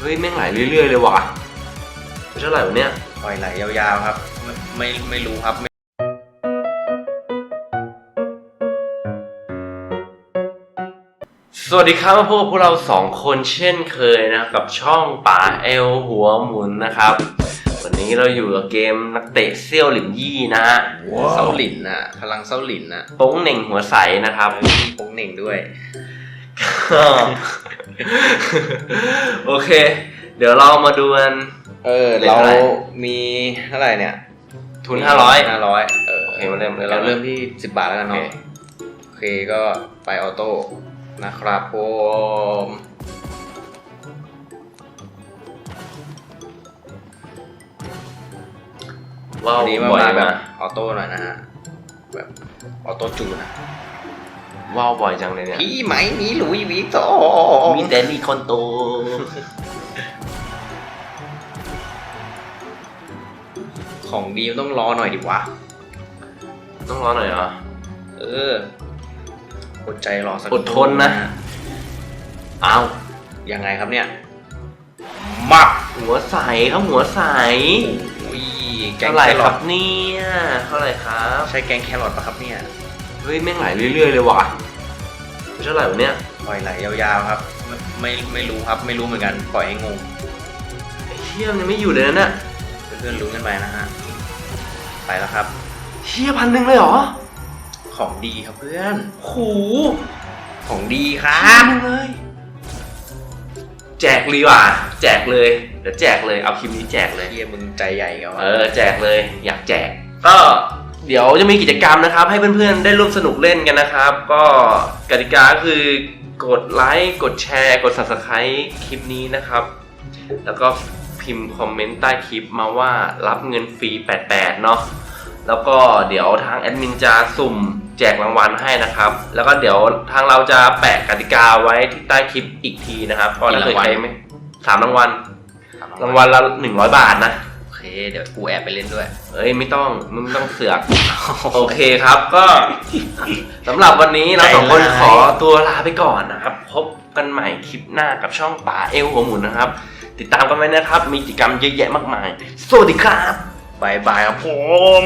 เฮ้ยแม่งไหลเรื่อยๆเลยว่ะเท่าไหร่วะเนี่ยปล่อยไหลยาวๆครับ ไม่ไม่ไม่รู้ครับไม่สวัสดีครับมาพบกับพวกเราสองคนเช่นเคยนะกับช่องป่าเอลหัวหมุนนะครับ วันนี้เราอยู่กับเกมนักเตะเซี่ยวหลินยี่นะฮะเส้าหลินน่ะ พลังเส้าหลินน่ะโป้งเหน่งหัวใสนะครับมีโป้งเหน่งด้วยก็ โอเค เดี๋ยวเรามาดูกัน เออเล่นเราเท่าไหร่ มีเท่าไหร่เนี่ยทุนห้าร้อย ห้าร้อยเออโอเคมาเริ่มดี๋ยวเรากันนะเริ่มที่สิบบาทแล้วกันเนาะโอเคโอเคก็ไปออโต้นะครับผมว้าววันนี้มาบ่อยมาแบมาบออโต้หน่อยนะฮะแบบออโต้จูนอะ ว้าวบ่อยจังเลยเนี่ย พี่ไหมมีหลุยส์วิกโตมีแดนนี่คอนโต ของดีมันต้องรอหน่อยดิวะ ต้องรอหน่อยเหรอ เอออดใจรอสักอดทนนะอ้าวยังไงครับเนี่ย มักหัวใสครับหัวใสอุ้ยแกงเท่าไหร่แคครอรัทบเนี่ยเท่าไหร่ครับ ใช่แกงแครอทปะครับเนี่ยเฮ้ยแม่งไหลเรื่อยๆเลยว่ะเท่าไหร่วะเนี่ยปล่อยไหลยาวๆครับไม่ไม่ไม่รู้ครับไม่รู้เหมือนกันปล่อยให้งงไอ้เชี่ยมันยังไม่อยู่เลยนะเนี่ยเพื่อนๆรู้กันไปนะฮะไปแล้วครับเชี่ยพันหนึ่งเลยเหรอของดีครับเพื่อนโหของดีครัพันบหนึ่งเลย แจกเลยว่ะ แจกเลยเดี๋ยวแจกเลยเอาคลิปนี้แจกเลยเฮียมึงใจใหญ่กับเออแจกเลย อยากแจกก็ เดี๋ยวจะมีกิจกรรมนะครับ ให้เพื่อนๆได้ร่วมสนุกเล่นกันนะครับ ก็กติกาคือกดไลค์กดแชร์ กด subscribe คลิปนี้นะครับ แล้วก็พิมพ์คอมเมนต์ใต้คลิปมาว่ารับเงินฟรี 88 เนาะแล้วก็เดี๋ยวทางแอดมินจะสุ่มแจกรางวัลให้นะครับ แล้วก็เดี๋ยวทางเราจะแปะกติกาไว้ที่ใต้คลิปอีกทีนะครับ ก็ถ้าเกิดใครไม่สามรางวัลรางวัลละ100บาทนะ เคเดี๋ยวกูแอบไปเล่นด้วย เอ้ยไม่ต้องมึงไม่ต้องเสือก โอเคครับก็สำหรับวันนี้เราสองคนใจร้ายขอตัวลาไปก่อนนะครับ พบกันใหม่คลิปหน้ากับช่องป่าเอลหัวหมุนนะครับ ติดตามกันไว้นะครับ มีกิจกรรมเยอะแยะมากมาย สวัสดีครับบายบายครับผม